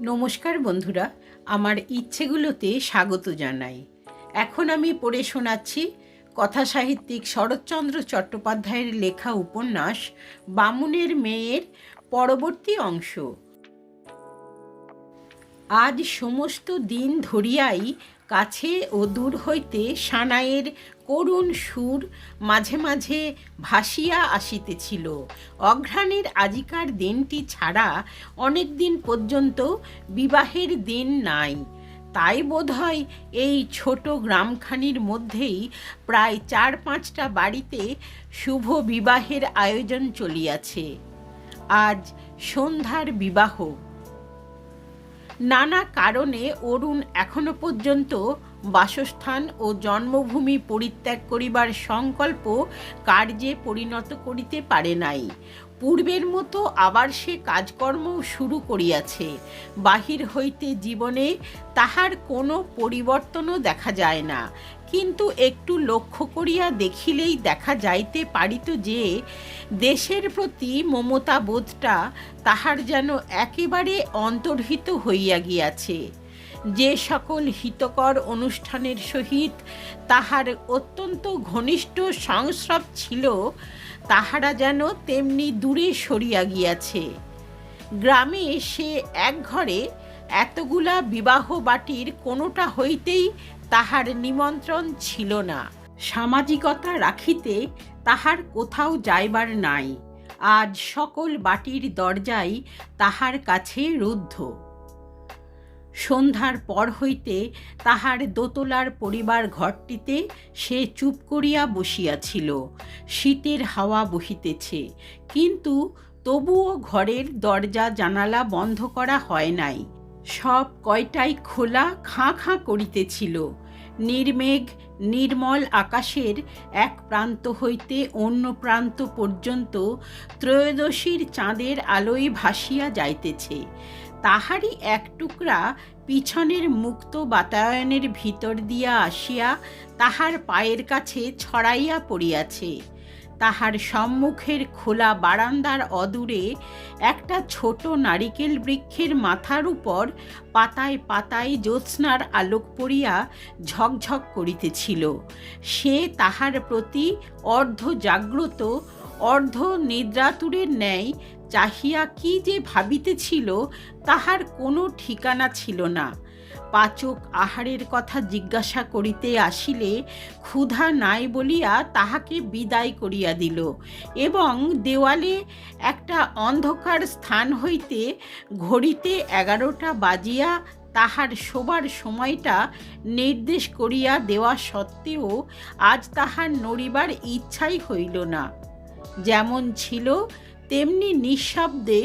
নমস্কার বন্ধুরা, আমার ইচ্ছেগুলোতে স্বাগত জানাই। এখন আমি পড়ে শোনাচ্ছি কথা সাহিত্যিক শরৎচন্দ্র চট্টোপাধ্যায়ের লেখা উপন্যাস, বামুনের মেয়ের পরবর্তী অংশ। আজ সমস্ত দিন ধরিয়াই কাছে ও দূর হইতে সানাইয়ের করুণ সুর মাঝে মাঝে ভাসিয়া আসিতেছিল। অঘ্রাণের আজিকার দিনটি ছাড়া অনেক দিন পর্যন্ত বিবাহের দিন নাই। তাই বোধহয় এই ছোট গ্রামখানির মধ্যেই প্রায় চার পাঁচটা বাড়িতে শুভ বিবাহের আয়োজন চলিয়াছে। আজ সন্ধ্যার বিবাহ। নানা কারণে অরুণ এখনও পর্যন্ত বাসস্থান ও জন্মভূমি পরিত্যাগ করিবার সংকল্প কার্যে পরিণত করিতে পারে নাই। পূর্বের মতো আবার সে কাজকর্ম শুরু করিয়াছে। বাহির হইতে জীবনে তাহার কোনো পরিবর্তনও দেখা যায় না। কিন্তু একটু লক্ষ্য করিয়া দেখিলেই দেখা যাইতে পারিত যে, দেশের প্রতি মমতা বোধটা তাহার যেন একেবারে অন্তর্হিত হইয়া গিয়াছে। যে সকল হিতকর অনুষ্ঠানের সহিত তাহার অত্যন্ত ঘনিষ্ঠ সংস্রব ছিল, তাহারা যেন তেমনি দূরে সরিয়া গিয়াছে। গ্রামে সে এক ঘরে এতগুলা বিবাহ বাটির কোনোটা হইতেই তাহার নিমন্ত্রণ ছিল না। সামাজিকতা রাখিতে তাহার কোথাও যাইবার নাই। আজ সকল বাটির দরজাই তাহার কাছে রুদ্ধ। সন্ধ্যার পর হইতে তাহার দোতলার পরিবার ঘরটিতে সে চুপ করিয়া বসিয়াছিল। শীতের হাওয়া বহিতেছে। কিন্তু তবুও ঘরের দরজা জানালা বন্ধ করা হয় নাই। সব কয়টাই খোলা খাঁ খাঁ করিতেছিল। নির্মেঘ, নির্মল আকাশের এক প্রান্ত হইতে অন্য প্রান্ত পর্যন্ত ত্রয়োদশীর চাঁদের আলোয় ভাসিয়া যাইতেছে। তাহারই এক টুকরা পিছনের মুক্ত বাতায়নের ভিতর দিয়া আসিয়া তাহার পায়ের কাছে ছড়াইয়া পড়িয়াছে। তাহার সম্মুখের খোলা বারান্দার অদূরে একটা ছোট নারিকেল বৃক্ষের মাথার উপর পাতায় পাতায় জ্যোৎস্নার আলোক পড়িয়া ঝকঝক করিতেছিল। সে তাহার প্রতি অর্ধ জাগ্রত অর্ধ নিদ্রাতুরের ন্যায় চাহিয়া কি যে ভাবিতেছিল, তাহার কোনো ঠিকানা ছিল না। পাচক আহারের কথা জিজ্ঞাসা করিতে আসিলে ক্ষুধা নাই বলিয়া তাহাকে বিদায় করিয়া দিল এবং দেওয়ালে একটা অন্ধকার স্থান হইতে ঘড়িতে এগারোটা বাজিয়া তাহার শোবার সময়টা নির্দেশ করিয়া দেওয়া সত্ত্বেও আজ তাহার নড়িবার ইচ্ছাই হইল না। যেমন ছিল তেমনি নিঃশব্দে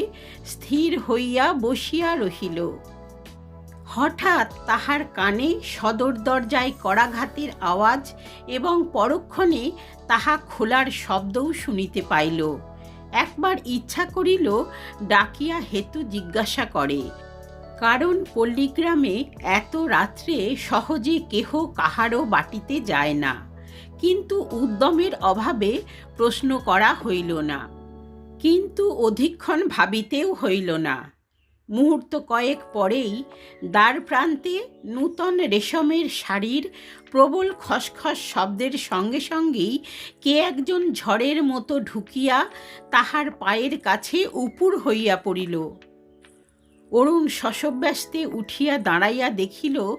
স্থির হইয়া বসিয়া রহিল। হঠাৎ তাহার কানে সদর দরজায় কড়াঘাতের আওয়াজ এবং পরক্ষণে তাহা খোলার শব্দও শুনিতে পাইল। একবার ইচ্ছা করিল ডাকিয়া হেতু জিজ্ঞাসা করে, কারণ পল্লীগ্রামে এত রাত্রে সহজে কেহ কাহারও বাটিতে যায় না, কিন্তু উদ্যমের অভাবে প্রশ্ন করা হইল না। কিন্তু অধিক্ষণ ভাবিতেও হইল না। মুহূর্ত কয়েক পরেই দ্বার প্রান্তে নূতন রেশমের শাড়ির প্রবল খসখস শব্দের সঙ্গে সঙ্গেই কে একজন ঝড়ের মতো ঢুকিয়া তাহার পায়ের কাছে উপুর হইয়া পড়িল। অরুণ শশব্যস্তে উঠিয়া দাঁড়াইয়া দেখিল,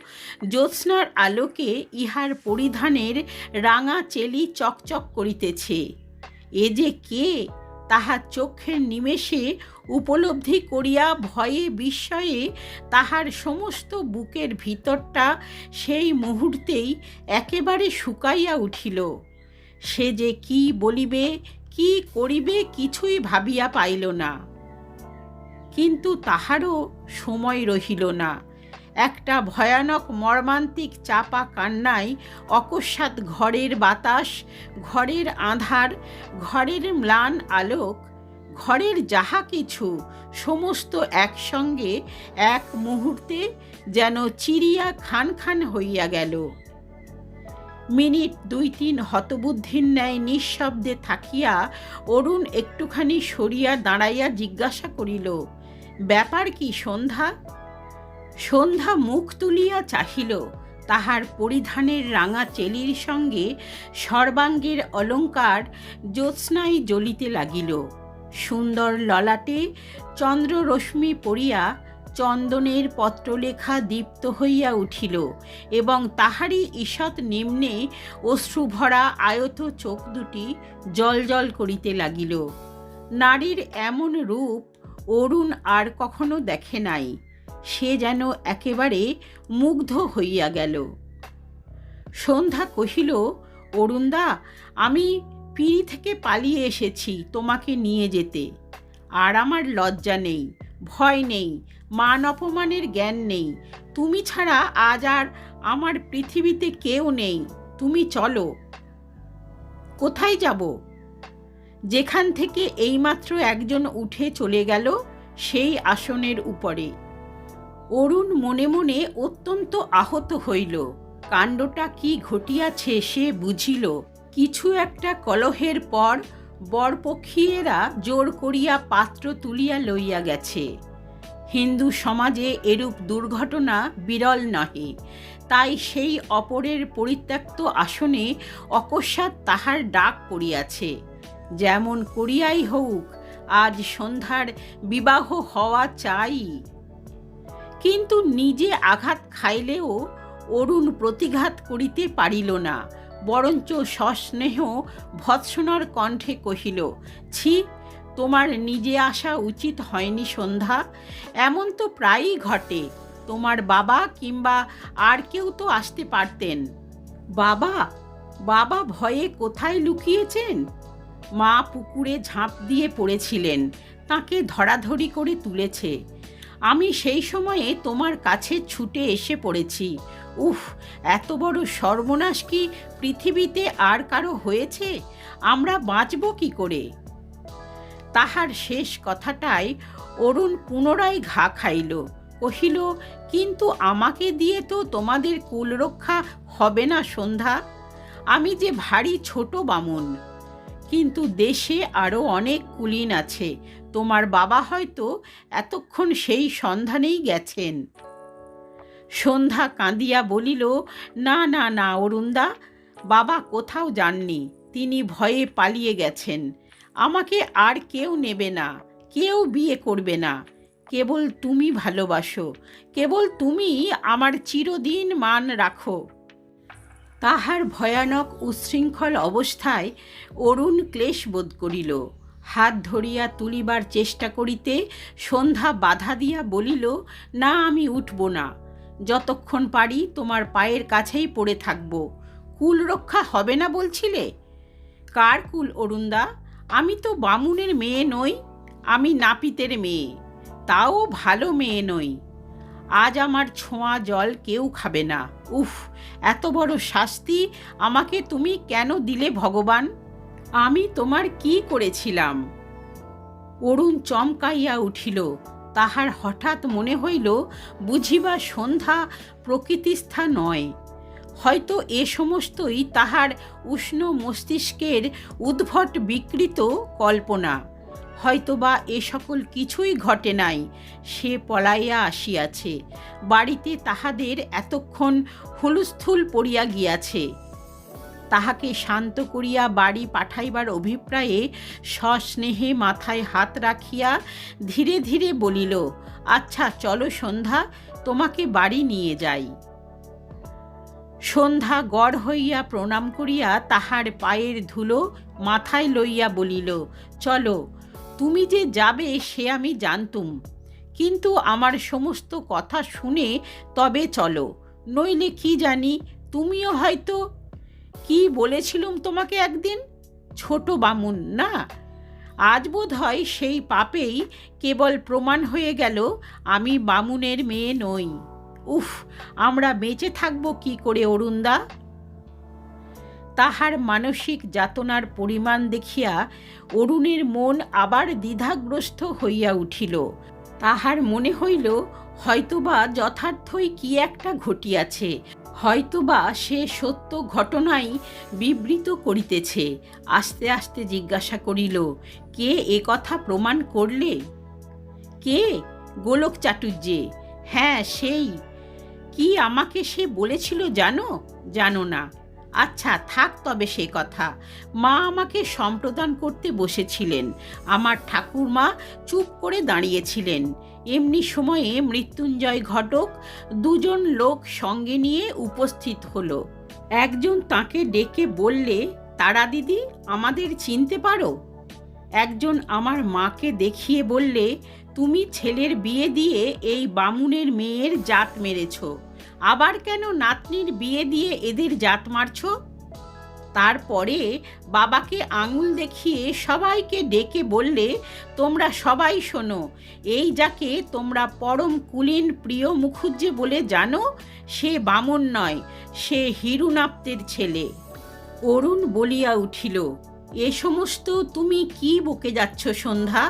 জ্যোৎস্নার আলোকে ইহার পরিধানের রাঙা চেলি চকচক করিতেছে। এ যে কে? তাহার চক্ষের নিমেষে উপলব্ধি করিয়া ভয়ে বিস্ময়ে তাহার সমস্ত বুকের ভিতরটা সেই মুহূর্তেই একেবারে শুকাইয়া উঠিল। সে যে কি বলিবে, কি করিবে কিছুই ভাবিয়া পাইল না। কিন্তু তাহারও সময় রহিল না। একটা ভয়ানক মর্মান্তিক চাপা কান্নায় অকস্মাৎ ঘরের বাতাস, ঘরের আধার, ঘরের ম্লান আলোক, ঘরের যাহা কিছু সমস্ত একসঙ্গে এক মুহূর্তে যেন চিরিয়া খান খান হইয়া গেল। মিনিট দুই তিন হতবুদ্ধির ন্যায় নিঃশব্দে থাকিয়া অরুণ একটুখানি সরিয়া দাঁড়াইয়া জিজ্ঞাসা করিল, ব্যাপার কি সন্ধ্যা? সন্ধ্যা মুখ তুলিয়া চাহিল, তাহার পরিধানের রাঙা চেলির সঙ্গে সর্বাঙ্গের অলঙ্কার জ্যোৎস্নায় জ্বলিতে লাগিল। সুন্দর ললাটে চন্দ্ররশ্মি পড়িয়া চন্দনের পত্রলেখা দীপ্ত হইয়া উঠিল এবং তাহারই ঈষৎ নিম্নে অশ্রুভরা আয়ত চোখ দুটি জল করিতে লাগিল। নারীর এমন রূপ অরুণ আর কখনো দেখে নাই। সে যেন একেবারে মুগ্ধ হইয়া গেল। সন্ধ্যা কহিল, অরুণদা, আমি পিড়ি থেকে পালিয়ে এসেছি তোমাকে নিয়ে যেতে। আর আমার লজ্জা নেই, ভয় নেই, মান অপমানের জ্ঞান নেই। তুমি ছাড়া আজ আর আমার পৃথিবীতে কেউ নেই। তুমি চলো। কোথায় যাব? যেখান থেকে এইমাত্র একজন উঠে চলে গেল সেই আসনের উপরে। অরুণ মনে মনে অত্যন্ত আহত হইল। কাণ্ডটা কি ঘটিয়াছে সে বুঝিল। কিছু একটা কলহের পর বরপক্ষীয়েরা জোর করিয়া পাত্র তুলিয়া লইয়া গেছে। হিন্দু সমাজে এরূপ দুর্ঘটনা বিরল নহে। তাই সেই অপরের পরিত্যক্ত আসনে অকস্মাৎ তাহার ডাক পড়িয়াছে। যেমন করিয়াই হউক, আজ সন্ধ্যার বিবাহ হওয়া চাই। কিন্তু নিজে আঘাত খাইলেও অরুণ প্রতিঘাত করিতে পারিল না, বরঞ্চ সস্নেহ ভৎসনার কণ্ঠে কহিল, ছি, তোমার নিজে আসা উচিত হয়নি সন্ধ্যা, এমন তো প্রায়ই ঘটে, তোমার বাবা কিংবা আর কেউ তো আসতে পারতেন। বাবা? বাবা ভয়ে কোথায় লুকিয়েছেন? মা পুকুরে ঝাঁপ দিয়ে পড়েছিলেন, তাকে ধরাধরি করে তুলেছে। আমি সেই সময়ে তোমার কাছে ছুটে এসে পড়েছি। উফ, এত বড় সর্বনাশ কি পৃথিবীতে আর কারও হয়েছে? আমরা বাঁচব কি করে? তাহার শেষ কথাটাই অরুণ পুনরায় ঘা খাইল। কহিল, কিন্তু আমাকে দিয়ে তো তোমাদের কুল রক্ষা হবে না সন্ধ্যা। আমি যে ভারী ছোট বামুন। কিন্তু দেশে আরও অনেক কুলিন আছে। তোমার বাবা হয়তো এতক্ষণ সেই সন্ধানেই গেছেন। সন্ধ্যা কাঁদিয়া বলিল, না না না, অরুণদা, বাবা কোথাও যাননি। তিনি ভয়ে পালিয়ে গেছেন। আমাকে আর কেউ নেবে না, কেউ বিয়ে করবে না। কেবল তুমি ভালোবাসো, কেবল তুমি আমার চিরদিন মান রাখো। তাহার ভয়ানক উচ্ছৃঙ্খল অবস্থায় অরুণ ক্লেশ বোধ করিল। হাত ধরিয়া তুলিবার চেষ্টা করিতে সন্ধ্যা বাধা দিয়া বলিল, না, আমি উঠব না। যতক্ষণ পারি তোমার পায়ের কাছেই পড়ে থাকব। কুল রক্ষা হবে না বলছিলে? কার কুল, অরুণদা? আমি তো বামুনের মেয়ে নই, আমি নাপিতের মেয়ে। তাও ভালো মেয়ে নই। আজ আমার ছোঁয়া জল কেউ খাবে না। উফ, এত বড় শাস্তি আমাকে তুমি কেন দিলে ভগবান? আমি তোমার কি করেছিলাম? অরুণ চমকাইয়া উঠিল। তাহার হঠাৎ মনে হইল, বুঝিবা সন্ধ্যা প্রকৃতিস্থা নয়। হয়তো এ সমস্তই তাহার উষ্ণ মস্তিষ্কের উদ্ভট বিকৃত কল্পনা। হয়তোবা এ সকল কিছুই ঘটে নাই, সে পলাইয়া আসিয়াছে। বাড়িতে তাহাদের এতক্ষণ হুলস্থুল পড়িয়া গিয়াছে। তাহাকে শান্ত করিয়া বাড়ি পাঠাইবার অভিপ্রায়ে সস্নেহে মাথায় হাত রাখিয়া ধীরে ধীরে বলিল আচ্ছা চলো সন্ধ্যা, তোমাকে বাড়ি নিয়ে যাই। সন্ধ্যা গড় হইয়া প্রণাম করিয়া তাহার পায়ের ধুলো মাথায় লইয়া বলিল, চলো, তুমি যে যাবে সে আমি জানতুম। কিন্তু আমার সমস্ত কথা শুনে তবে চলো, নইলে কি জানি, তুমিও হয়তো কি বলেছিলুম তোমাকে একদিন? ছোট বামুন, না? আজ বোধ হয় সেই পাপেই কেবল প্রমাণ হয়ে গেল, আমি বামুনের মেয়ে নই। উফ, আমরা বেঁচে থাকব কি করে, অরুণদা? তাহার মানসিক যাতনার পরিমাণ দেখিয়া অরুণের মন আবার দ্বিধাগ্রস্ত হইয়া উঠিল। তাহার মনে হইল হয়তোবা যথার্থই কি একটা ঘটিয়াছে, হয়তোবা সে সত্য ঘটনাই বিবৃত করিতেছে, আস্তে আস্তে জিজ্ঞাসা করিল, কে এ কথা প্রমাণ করলে? কে? গোলক চাটুর্যে। হ্যাঁ সেই। কি আমাকে সে বলেছিল জানো? জানো না। আচ্ছা থাক তবে সে কথা। মা আমাকে সম্প্রদান করতে বসেছিলেন। আমার ঠাকুরমা চুপ করে দাঁড়িয়েছিলেন। এমনি সময়ে মৃত্যুঞ্জয় ঘটক দুজন লোক সঙ্গে নিয়ে উপস্থিত হলো। একজন তাকে ডেকে বললে, তারা দিদি, আমাদের চিনতে পারো? একজন আমার মাকে দেখিয়ে বললে, তুমি ছেলের বিয়ে দিয়ে এই বামুনের মেয়ের জাত মেরেছ। আবার কেন নাতনির বিয়ে দিয়ে এদের জাত মারছ? তারপরে বাবাকে আঙুল দেখিয়ে সবাইকে ডেকে বললে, তোমরা সবাই শোনো, এই যাকে তোমরা পরম কুলীন প্রিয় মুখুজ্জে বলে জানো, সে বামন নয়, সে হিরুনাপ্তের ছেলে। অরুণ বলিয়া উঠিল, এ সমস্ত তুমি কি বকে যাচ্ছ সন্ধ্যা?